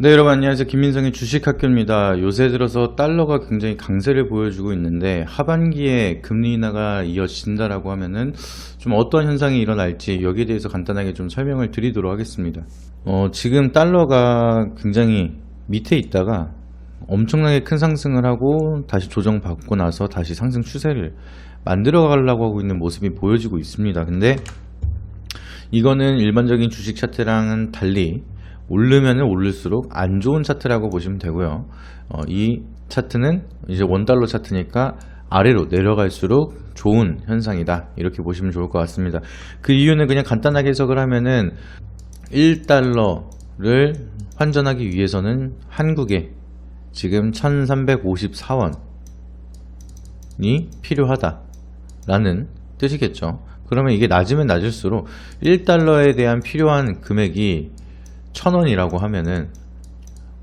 네 여러분 안녕하세요. 김민성의 주식학교입니다. 요새 들어서 달러가 굉장히 강세를 보여주고 있는데 하반기에 금리 인하가 이어진다라고 하면은 좀 어떤 현상이 일어날지 여기에 대해서 간단하게 좀 설명을 드리도록 하겠습니다. 어, 지금 달러가 굉장히 밑에 있다가 엄청나게 큰 상승을 하고 다시 조정받고 나서 다시 상승 추세를 만들어 가려고 하고 있는 모습이 보여지고 있습니다 근데 이거는 일반적인 주식 차트랑은 달리 오르면 오를수록 안 좋은 차트라고 보시면 되고요. 어, 이 차트는 이제 원달러 차트니까 아래로 내려갈수록 좋은 현상이다. 이렇게 보시면 좋을 것 같습니다. 그 이유는 그냥 간단하게 해석을 하면은 1달러를 환전하기 위해서는 한국에 지금 1354원이 필요하다 라는 뜻이겠죠. 그러면 이게 낮으면 낮을수록 1달러에 대한 필요한 금액이 1000원이라고 하면은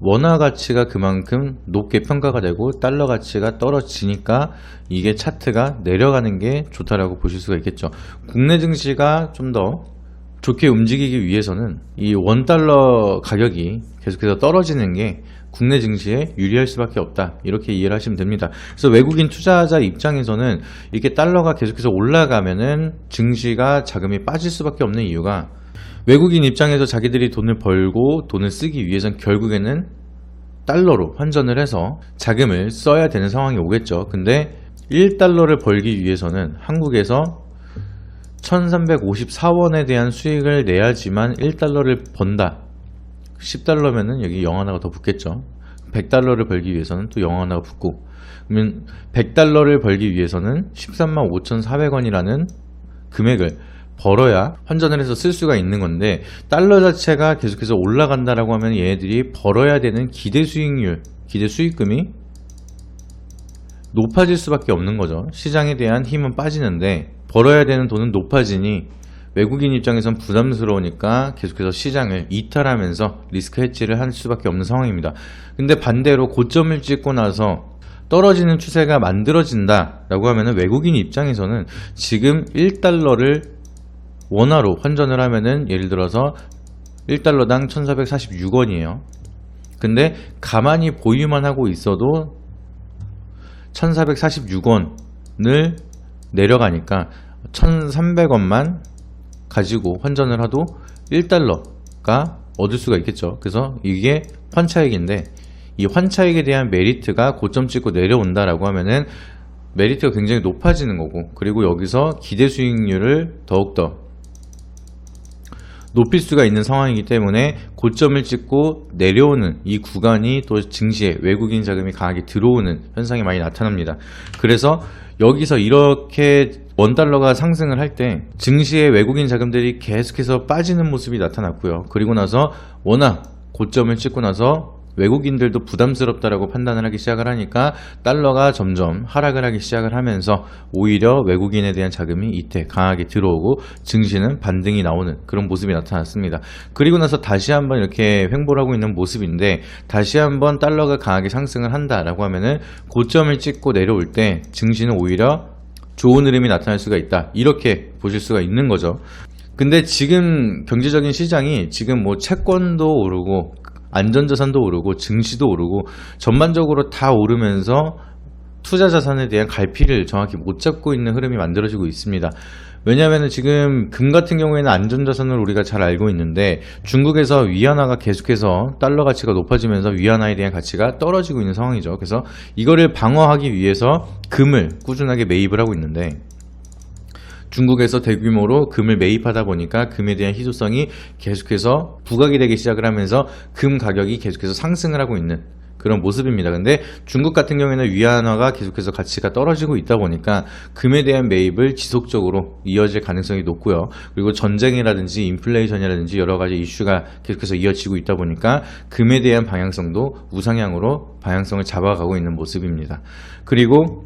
원화 가치가 그만큼 높게 평가가 되고 달러 가치가 떨어지니까 이게 차트가 내려가는 게 좋다라고 보실 수가 있겠죠. 국내 증시가 좀더 좋게 움직이기 위해서는 이 원달러 가격이 계속해서 떨어지는 게 국내 증시에 유리할 수밖에 없다. 이렇게 이해를 하시면 됩니다. 그래서 외국인 투자자 입장에서는 이렇게 달러가 계속해서 올라가면은 증시가 자금이 빠질 수밖에 없는 이유가 외국인 입장에서 자기들이 돈을 벌고 돈을 쓰기 위해선 결국에는 달러로 환전을 해서 자금을 써야 되는 상황이 오겠죠. 근데 1달러를 벌기 위해서는 한국에서 1354원에 대한 수익을 내야지만 1달러를 번다. 10달러면은 여기 0 하나가 더 붙겠죠. 100달러를 벌기 위해서는 또 0 하나가 붙고 그러면 100달러를 벌기 위해서는 13만 5,400원이라는 금액을 벌어야 환전을 해서 쓸 수가 있는 건데 달러 자체가 계속해서 올라간다라고 하면 얘네들이 벌어야 되는 기대 수익률, 기대 수익금이 높아질 수밖에 없는 거죠. 시장에 대한 힘은 빠지는데 벌어야 되는 돈은 높아지니 외국인 입장에선 부담스러우니까 계속해서 시장을 이탈하면서 리스크 해지를 할 수밖에 없는 상황입니다. 근데 반대로 고점을 찍고 나서 떨어지는 추세가 만들어진다라고 하면은 외국인 입장에서는 지금 1달러를 원화로 환전을 하면은 예를 들어서 1달러당 1446원이에요. 근데 가만히 보유만 하고 있어도 1446원을 내려가니까 1300원만 가지고 환전을 하도 1달러가 얻을 수가 있겠죠. 그래서 이게 환차익인데 이 환차익에 대한 메리트가 고점 찍고 내려온다라고 하면은 메리트가 굉장히 높아지는 거고 그리고 여기서 기대 수익률을 더욱더 높일 수가 있는 상황이기 때문에 고점을 찍고 내려오는 이 구간이 또 증시에 외국인 자금이 강하게 들어오는 현상이 많이 나타납니다. 그래서 여기서 이렇게 원달러가 상승을 할 때 증시에 외국인 자금들이 계속해서 빠지는 모습이 나타났고요. 그리고 나서 워낙 고점을 찍고 나서 외국인들도 부담스럽다라고 판단을 하기 시작을 하니까 달러가 점점 하락을 하기 시작을 하면서 오히려 외국인에 대한 자금이 이때 강하게 들어오고 증시는 반등이 나오는 그런 모습이 나타났습니다. 그리고 나서 다시 한번 이렇게 횡보를 하고 있는 모습인데 다시 한번 달러가 강하게 상승을 한다라고 하면은 고점을 찍고 내려올 때 증시는 오히려 좋은 흐름이 나타날 수가 있다. 이렇게 보실 수가 있는 거죠. 근데 지금 경제적인 시장이 지금 뭐 채권도 오르고 안전자산도 오르고 증시도 오르고 전반적으로 다 오르면서 투자 자산에 대한 갈피를 정확히 못 잡고 있는 흐름이 만들어지고 있습니다. 왜냐하면 지금 금 같은 경우에는 안전자산을 우리가 잘 알고 있는데 중국에서 위안화가 계속해서 달러 가치가 높아지면서 위안화에 대한 가치가 떨어지고 있는 상황이죠. 그래서 이거를 방어하기 위해서 금을 꾸준하게 매입을 하고 있는데 중국에서 대규모로 금을 매입하다 보니까 금에 대한 희소성이 계속해서 부각이 되기 시작을 하면서 금 가격이 계속해서 상승을 하고 있는 그런 모습입니다. 근데 중국 같은 경우에는 위안화가 계속해서 가치가 떨어지고 있다 보니까 금에 대한 매입을 지속적으로 이어질 가능성이 높고요. 그리고 전쟁이라든지 인플레이션이라든지 여러 가지 이슈가 계속해서 이어지고 있다 보니까 금에 대한 방향성도 우상향으로 방향성을 잡아가고 있는 모습입니다. 그리고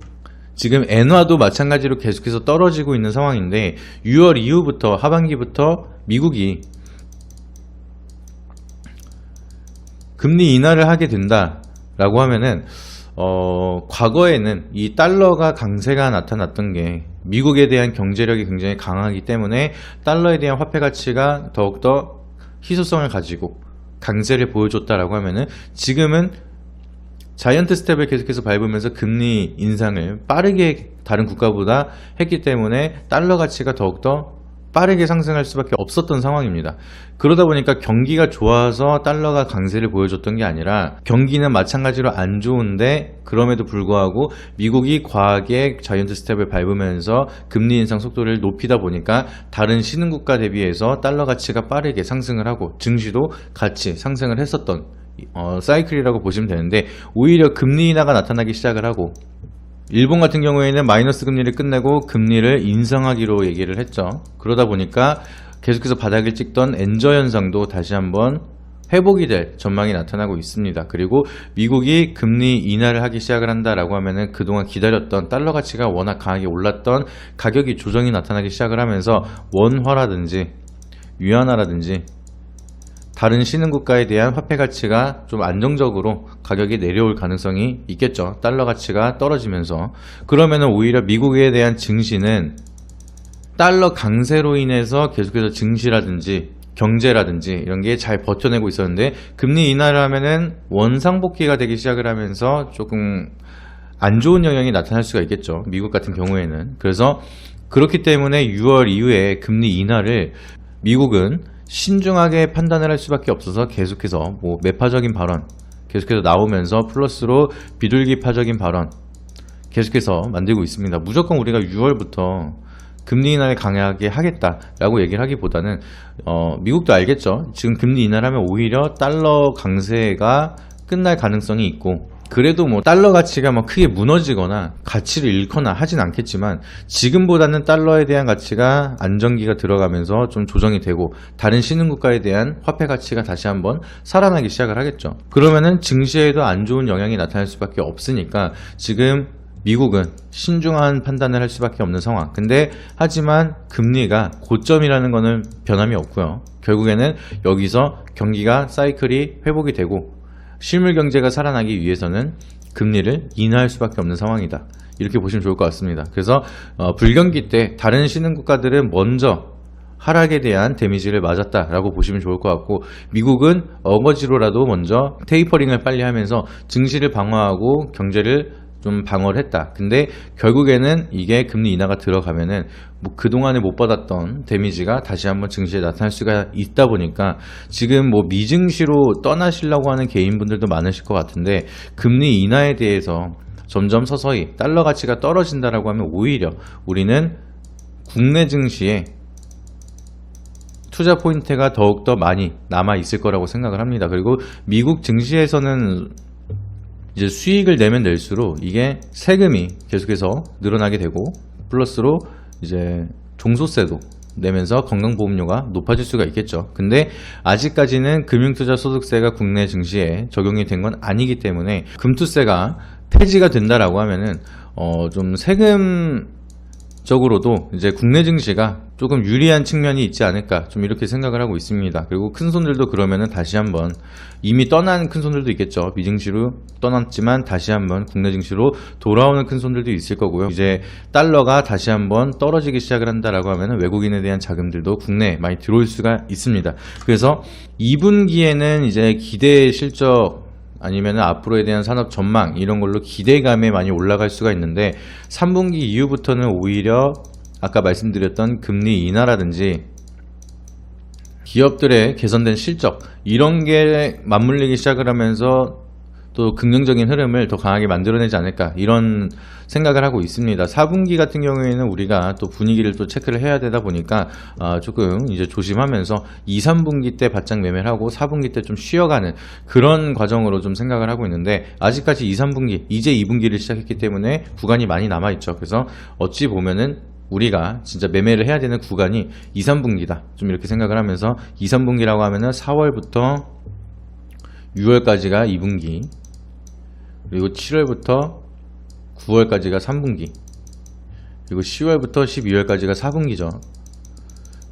지금 엔화도 마찬가지로 계속해서 떨어지고 있는 상황인데 6월 이후부터 하반기부터 미국이 금리 인하를 하게 된다라고 하면은 어, 과거에는 이 달러가 강세가 나타났던 게 미국에 대한 경제력이 굉장히 강하기 때문에 달러에 대한 화폐 가치가 더욱더 희소성을 가지고 강세를 보여줬다라고 하면은 지금은 자이언트 스텝을 계속해서 밟으면서 금리 인상을 빠르게 다른 국가보다 했기 때문에 달러 가치가 더욱더 빠르게 상승할 수밖에 없었던 상황입니다. 그러다 보니까 경기가 좋아서 달러가 강세를 보여줬던 게 아니라 경기는 마찬가지로 안 좋은데 그럼에도 불구하고 미국이 과하게 자이언트 스텝을 밟으면서 금리 인상 속도를 높이다 보니까 다른 신흥국가 대비해서 달러 가치가 빠르게 상승을 하고 증시도 같이 상승을 했었던 어, 사이클이라고 보시면 되는데 오히려 금리 인하가 나타나기 시작을 하고 일본 같은 경우에는 마이너스 금리를 끝내고 금리를 인상하기로 얘기를 했죠. 그러다 보니까 계속해서 바닥을 찍던 엔저 현상도 다시 한번 회복이 될 전망이 나타나고 있습니다. 그리고 미국이 금리 인하를 하기 시작을 한다라고 하면은 그동안 기다렸던 달러 가치가 워낙 강하게 올랐던 가격이 조정이 나타나기 시작을 하면서 원화라든지 위안화라든지 다른 신흥국가에 대한 화폐 가치가 좀 안정적으로 가격이 내려올 가능성이 있겠죠. 달러 가치가 떨어지면서. 그러면은 오히려 미국에 대한 증시는 달러 강세로 인해서 계속해서 증시라든지 경제라든지 이런 게 잘 버텨내고 있었는데 금리 인하를 하면은 원상복귀가 되기 시작을 하면서 조금 안 좋은 영향이 나타날 수가 있겠죠. 미국 같은 경우에는. 그래서 그렇기 때문에 6월 이후에 금리 인하를 미국은 신중하게 판단을 할 수밖에 없어서 계속해서 뭐 매파적인 발언 계속해서 나오면서 플러스로 비둘기파적인 발언 계속해서 만들고 있습니다. 무조건 우리가 6월부터 금리 인하를 강하게 하겠다라고 얘기를 하기보다는 어, 미국도 알겠죠. 지금 금리 인하를 하면 오히려 달러 강세가 끝날 가능성이 있고 그래도 뭐 달러 가치가 뭐 크게 무너지거나 가치를 잃거나 하진 않겠지만 지금보다는 달러에 대한 가치가 안정기가 들어가면서 좀 조정이 되고 다른 신흥국가에 대한 화폐 가치가 다시 한번 살아나기 시작을 하겠죠. 그러면은 증시에도 안 좋은 영향이 나타날 수밖에 없으니까 지금 미국은 신중한 판단을 할 수밖에 없는 상황. 근데 하지만 금리가 고점이라는 거는 변함이 없고요. 결국에는 여기서 경기가 사이클이 회복이 되고 실물 경제가 살아나기 위해서는 금리를 인하할 수밖에 없는 상황이다. 이렇게 보시면 좋을 것 같습니다. 그래서 어, 불경기 때 다른 신흥 국가들은 먼저 하락에 대한 데미지를 맞았다라고 보시면 좋을 것 같고 미국은 어거지로라도 먼저 테이퍼링을 빨리 하면서 증시를 방어하고 경제를 좀 방어를 했다. 근데 결국에는 이게 금리 인하가 들어가면은 뭐 그동안에 못 받았던 데미지가 다시 한번 증시에 나타날 수가 있다 보니까 지금 뭐 미증시로 떠나시려고 하는 개인분들도 많으실 것 같은데 금리 인하에 대해서 점점 서서히 달러 가치가 떨어진다라고 하면 오히려 우리는 국내 증시에 투자 포인트가 더욱더 많이 남아 있을 거라고 생각을 합니다. 그리고 미국 증시에서는 이제 수익을 내면 낼수록 이게 세금이 계속해서 늘어나게 되고 플러스로 이제 종소세도 내면서 건강보험료가 높아질 수가 있겠죠. 근데 아직까지는 금융투자소득세가 국내 증시에 적용이 된 건 아니기 때문에 금투세가 폐지가 된다라고 하면은 어 좀 세금 적으로도 이제 국내 증시가 조금 유리한 측면이 있지 않을까 좀 이렇게 생각을 하고 있습니다. 그리고 큰 손들도 그러면은 다시 한번 이미 떠난 큰 손들도 있겠죠. 미증시로 떠났지만 다시 한번 국내 증시로 돌아오는 큰 손들도 있을 거고요. 이제 달러가 다시 한번 떨어지기 시작을 한다라고 하면은 외국인에 대한 자금들도 국내에 많이 들어올 수가 있습니다. 그래서 2분기에는 이제 기대 실적 아니면 앞으로에 대한 산업 전망 이런 걸로 기대감에 많이 올라갈 수가 있는데 3분기 이후부터는 오히려 아까 말씀드렸던 금리 인하라든지 기업들의 개선된 실적 이런 게 맞물리기 시작을 하면서 또 긍정적인 흐름을 더 강하게 만들어내지 않을까 이런 생각을 하고 있습니다. 4분기 같은 경우에는 우리가 또 분위기를 또 체크를 해야 되다 보니까 아, 조금 이제 조심하면서 2, 3분기 때 바짝 매매를 하고 4분기 때 좀 쉬어가는 그런 과정으로 좀 생각을 하고 있는데 아직까지 2, 3분기 이제 2분기를 시작했기 때문에 구간이 많이 남아 있죠. 그래서 어찌 보면은 우리가 진짜 매매를 해야 되는 구간이 2, 3분기다. 좀 이렇게 생각을 하면서 2, 3분기라고 하면은 4월부터 6월까지가 2분기, 그리고 7월부터 9월까지가 3분기, 그리고 10월부터 12월까지가 4분기죠.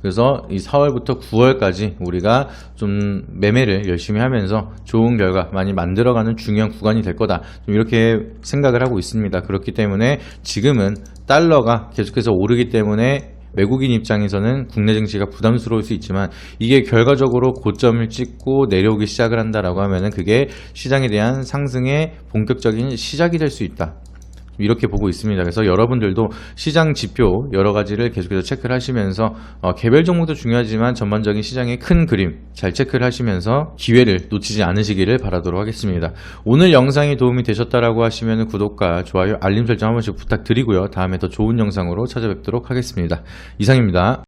그래서 이 4월부터 9월까지 우리가 좀 매매를 열심히 하면서 좋은 결과 많이 만들어가는 중요한 구간이 될 거다. 좀 이렇게 생각을 하고 있습니다. 그렇기 때문에 지금은 달러가 계속해서 오르기 때문에 외국인 입장에서는 국내 증시가 부담스러울 수 있지만 이게 결과적으로 고점을 찍고 내려오기 시작을 한다라고 하면은 그게 시장에 대한 상승의 본격적인 시작이 될 수 있다. 이렇게 보고 있습니다. 그래서 여러분들도 시장 지표 여러 가지를 계속해서 체크를 하시면서 어, 개별 종목도 중요하지만 전반적인 시장의 큰 그림 잘 체크를 하시면서 기회를 놓치지 않으시기를 바라도록 하겠습니다. 오늘 영상이 도움이 되셨다라고 하시면 구독과 좋아요, 알림 설정 한 번씩 부탁드리고요. 다음에 더 좋은 영상으로 찾아뵙도록 하겠습니다. 이상입니다.